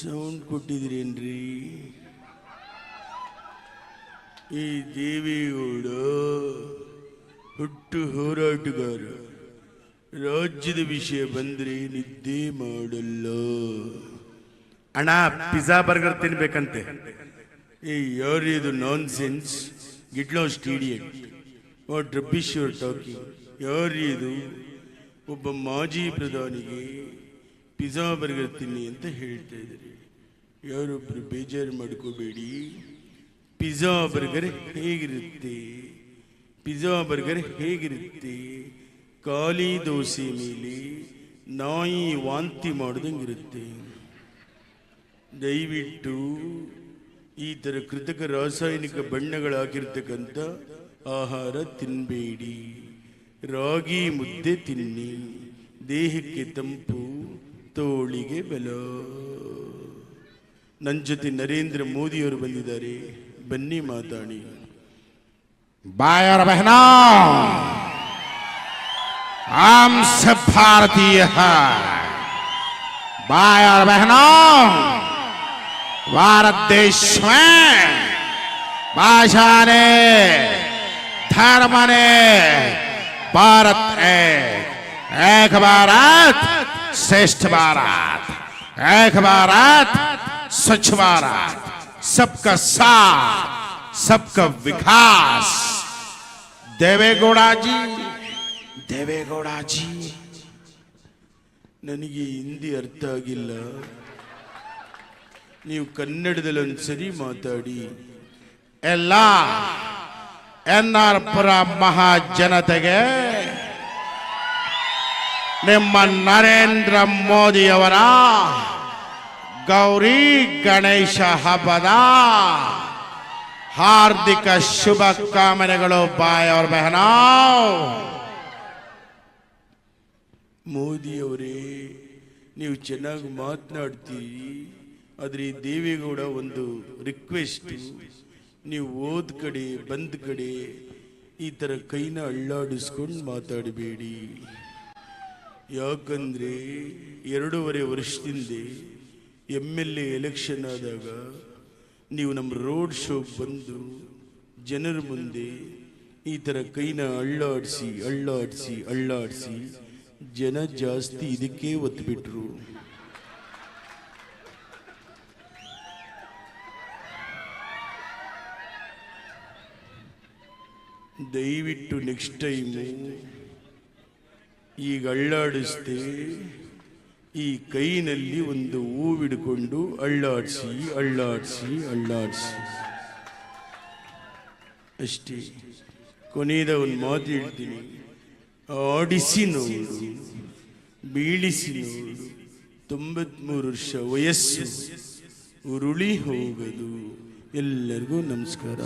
Sound ಕೊಟ್ಟಿದ್ರೇನ್ರಿ? ಈ ದೇವೇಗೌಡ ಹುಟ್ಟು ಹೋರಾಟಗಾರ. ರಾಜ್ಯದ ವಿಷಯ ಬಂದ್ರೆ ನಿದ್ದೆ ಮಾಡಲ್ಲ. ಅಣ್ಣ ಪಿಜ್ಜಾ ಬರ್ಗರ್ ತಿನ್ಬೇಕಂತೆ. ಏ ಯಾರಿದು nonsense ಗಿಡ್ಲೋ stadium what rubbish your talking ಯಾರಿದು ಒಬ್ಬ ಮಾಜಿ ಪ್ರಧಾನಿಗೆ ಪಿಜ್ಜಾ ಬರ್ಗರ್ ತಿನ್ನಿ ಅಂತ ಹೇಳ್ತಾ ಇದ್ದಾರೆ ಯಾರೊಬ್ರು ಬೇಜಾರು ಮಾಡ್ಕೋಬೇಡಿ. ಪಿಜ್ಜಾ ಬರ್ಗರ್ ಹೇಗಿರುತ್ತೆ? ಪಿಜ್ಜಾ ಬರ್ಗರ್ ಹೇಗಿರುತ್ತೆ? ಖಾಲಿ ದೋಸೆ ಮೇಲೆ ನಾಯಿ ವಾಂತಿ ಮಾಡ್ದಂಗಿರುತ್ತೆ. ದಯವಿಟ್ಟು ಈ ಥರ ಕೃತಕ ರಾಸಾಯನಿಕ ಬಣ್ಣಗಳಾಗಿರ್ತಕ್ಕಂಥ ಆಹಾರ ತಿನ್ನಬೇಡಿ ರಾಗಿ ಮುದ್ದೆ ತಿನ್ನಿ. ದೇಹಕ್ಕೆ ತಂಪು. ತೋಳಿಗೆ ಬಲ ನನ್ನ ಜೊತೆ ನರೇಂದ್ರ ಮೋದಿಯವರು ಬಂದಿದ್ದಾರೆ ಬನ್ನಿ ಮಾತಾಡಿ भाई और बहनों हम सब भारतीय हैं भाई और बहनों भारत देश में भाषा ने धर्म ने भारत एक एक भारत श्रेष्ठ भारत एक भारत स्वच्छ भारत सबका साथ सबका विकास देवेगौड़ा जी देवेगौड़ा जी ನನಗೆ ಹಿಂದಿ ಅರ್ಥ ಆಗಿಲ್ಲ ನೀವು ಕನ್ನಡದಲ್ಲಿ ಒಂದ್ಸರಿ ಮಾತಾಡಿ ಎಲ್ಲ ಎನ್ ಆರ್ ಪುರ ಮಹಾಜನತೆಗೆ ನಿಮ್ಮ ನರೇಂದ್ರ ಮೋದಿಯವರ ಗೌರಿ ಗಣೇಶ ಹಬ್ಬದ ಹಾರ್ದಿಕ ಶುಭ ಕಾಮನೆಗಳು ಬಾಯ್ ಅವ್ರ ಬಹನಾವ್ ಮೋದಿಯವರೇ, ನೀವು ಚೆನ್ನಾಗಿ ಮಾತನಾಡ್ತೀರಿ. ಆದರೆ ದೇವೇಗೌಡ ಒಂದು ರಿಕ್ವೆಸ್ಟ್ ನೀವು ಓದ್ ಕಡೆ ಬಂದ್ ಕಡೆ ಈ ಥರ ಕೈನ ಅಳ್ಳಾಡಿಸ್ಕೊಂಡು ಮಾತಾಡಬೇಡಿ. ಯಾಕಂದ್ರೆ ಎರಡೂವರೆ ವರ್ಷದಿಂದ ಎಂ ಎಲ್ ಎ ಎಲೆಕ್ಷನ್ ಆದಾಗ ನೀವು ನಮ್ಮ ರೋಡ್ ಶೋ ಬಂದು ಜನರ ಮುಂದೆ ಈ ಥರ ಕೈನ ಅಳ್ಳಾಡಿಸಿ ಅಳ್ಳಾಡಿಸಿ ಅಳ್ಳಾಡಿಸಿ ಜನ ಜಾಸ್ತಿ ಇದಕ್ಕೆ ಒತ್ತುಬಿಟ್ರು ದಯವಿಟ್ಟು ನೆಕ್ಸ್ಟ್ ಟೈಮು ಈಗ ಅಳ್ಳಾಡಿಸ್ದೆ. ಈ ಕೈನಲ್ಲಿ ಒಂದು ಹೂವಿಡ್ಕೊಂಡು ಅಳ್ಳಾಡಿಸಿ ಅಳ್ಳಾಡಿಸಿ ಅಳ್ಳಾಡಿಸಿ. ಅಷ್ಟೇ. ಕೊನೆಯದ ಒಂದು ಮಾತು ಹೇಳ್ತೀನಿ. ಆಡಿಸಿ ನೋಡು, ಬೀಳಿಸಿ ನೋಡು. ತೊಂಬತ್ಮೂರು ವರ್ಷ ವಯಸ್ಸು, ಉರುಳಿ ಹೋಗದು. ಎಲ್ಲರಿಗೂ ನಮಸ್ಕಾರ.